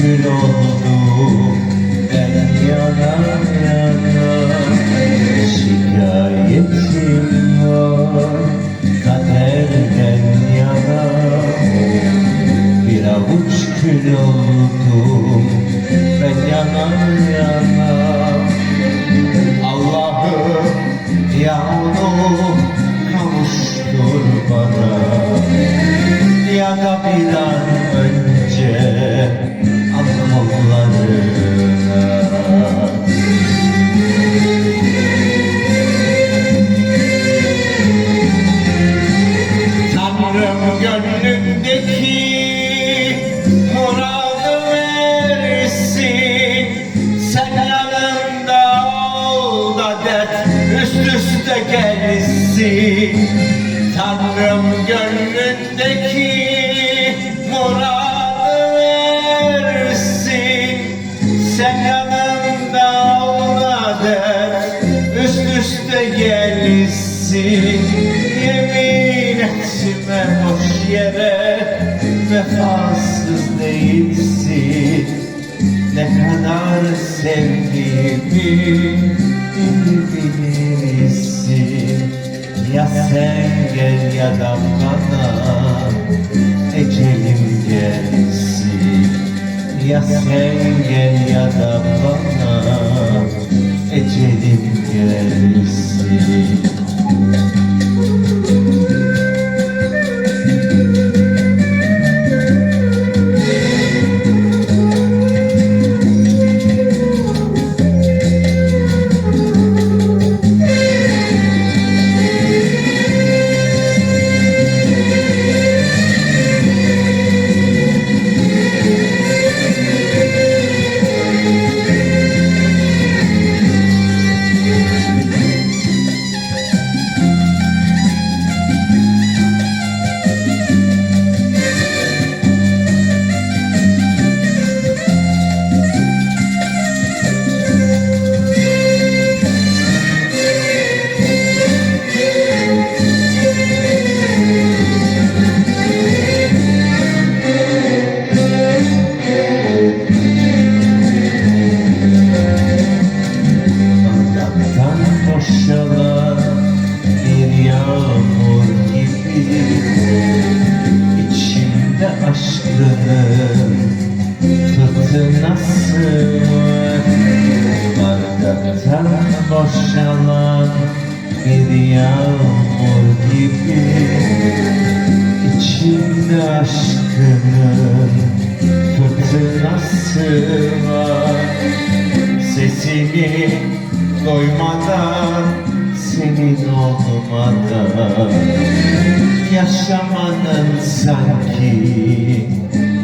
kül oldum Ben yanan yanan Şikayetim var. Kaderden yana Bir avuç kül oldum. Ben yanan yanan Allah'ım ya onu kavuştur bana. Ya da bir an önce gelsin Tanrım gönlündeki muradı versin Sen yanımda dert üst üste gelsin Yemin etme boş yere vefasız değilsin. Ne kadar sevdiğimi bilirsin Ya sen gel ya da bana ecelim gelsin. Ya sen gel ya da bana ecelim gelsin Aşkının fırtınası Bardaktan boşalan bir yağmur gibi İçimde aşkının fırtınası var. Sesini doymadan senin olmadan Yaşamanın sanki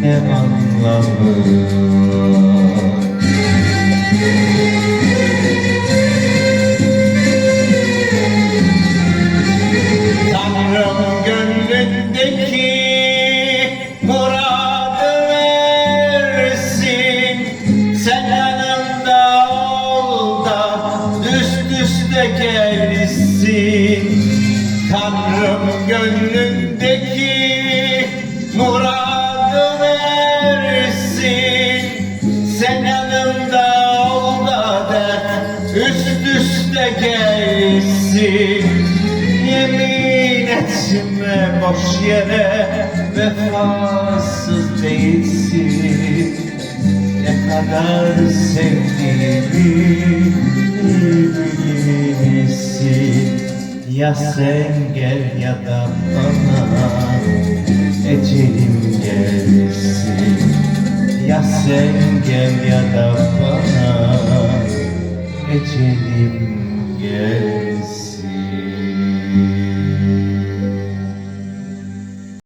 ne anlamı? Tanrım gönlündeki gelsin. Tanrım gönlündeki muradı versin. Sen yanımda ol da üst üste gelsin. Yemin etme boş yere vefasız değilsin. Ne kadar sevdiğimi Ya sen gel ya da bana ecelim gelsin. Ya sen gel ya da bana ecelim